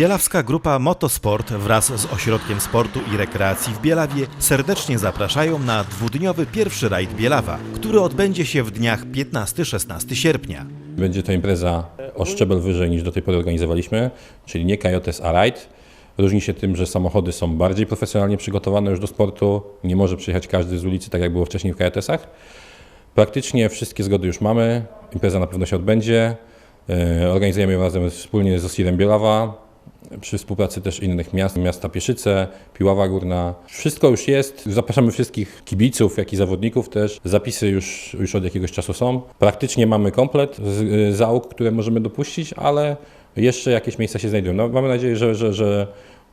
Bielawska Grupa Motosport wraz z Ośrodkiem Sportu i Rekreacji w Bielawie serdecznie zapraszają na dwudniowy pierwszy rajd Bielawa, który odbędzie się w dniach 15-16 sierpnia. Będzie to impreza o szczebel wyżej niż do tej pory organizowaliśmy, czyli nie KJS, a Ride. Różni się tym, że samochody są bardziej profesjonalnie przygotowane już do sportu. Nie może przyjechać każdy z ulicy, tak jak było wcześniej w KJS-ach. Praktycznie wszystkie zgody już mamy. Impreza na pewno się odbędzie. E, Organizujemy ją razem wspólnie z Osirem Bielawa. Przy współpracy też innych miast, miasta Pieszyce, Piława Górna. Wszystko już jest. Zapraszamy wszystkich kibiców, jak i zawodników też. Zapisy już, już od jakiegoś czasu są. Praktycznie mamy komplet z- załóg, które możemy dopuścić, ale jeszcze jakieś miejsca się znajdują. No, mamy nadzieję, że, że, że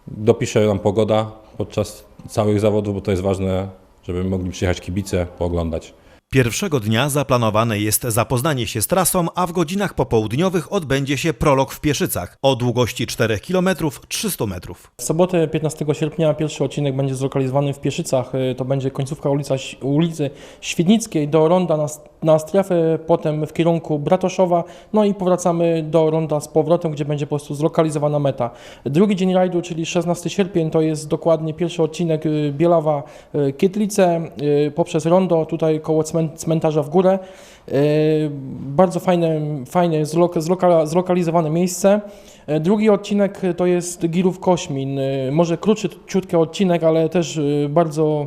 dopisze nam pogoda podczas całych zawodów, bo to jest ważne, żeby mogli przyjechać kibice, pooglądać. Pierwszego dnia zaplanowane jest zapoznanie się z trasą, a w godzinach popołudniowych odbędzie się prolog w Pieszycach o długości 4 km 300 metrów. W sobotę 15 sierpnia pierwszy odcinek będzie zlokalizowany w Pieszycach. Y, To będzie końcówka ulica, ulicy Świdnickiej do ronda na, na strefę, potem w kierunku Bratoszowa, no i powracamy do ronda z powrotem, gdzie będzie po prostu zlokalizowana meta. Drugi dzień rajdu, czyli 16 sierpień, to jest dokładnie pierwszy odcinek y, Bielawa y, poprzez rondo tutaj koło cmen- cmentarza w górę. Y, Bardzo fajne, fajne zlok- zloka- zlokalizowane miejsce. E, Drugi odcinek to jest Girów Kośmin. E, Może krótszy, ciutki odcinek, ale też e, bardzo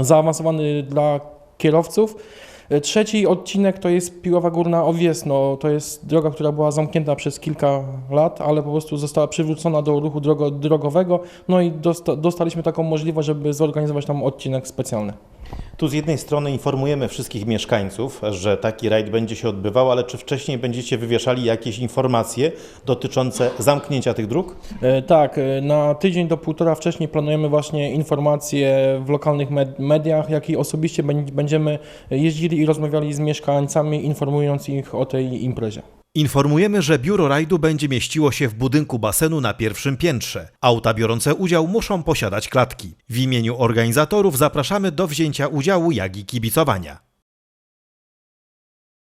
zaawansowany dla kierowców. E, Trzeci odcinek to jest Piława Górna Owiesno. To jest droga, która była zamknięta przez kilka lat, ale po prostu została przywrócona do ruchu drogo, drogowego. No i dosta, dostaliśmy taką możliwość, żeby zorganizować tam odcinek specjalny. Tu z jednej strony informujemy wszystkich mieszkańców, że taki rajd będzie się odbywał, ale czy wcześniej będziecie wywieszali jakieś informacje dotyczące zamknięcia tych dróg? E, Tak, e, na tydzień do półtora wcześniej planujemy właśnie informacje w lokalnych med- mediach, jak i osobiście będziemy jeździli i rozmawiali z mieszkańcami, informując ich o tej imprezie. Informujemy, że biuro rajdu będzie mieściło się w budynku basenu na pierwszym piętrze. Auta biorące udział muszą posiadać klatki. W imieniu organizatorów zapraszamy do wzięcia udziału, jak i kibicowania.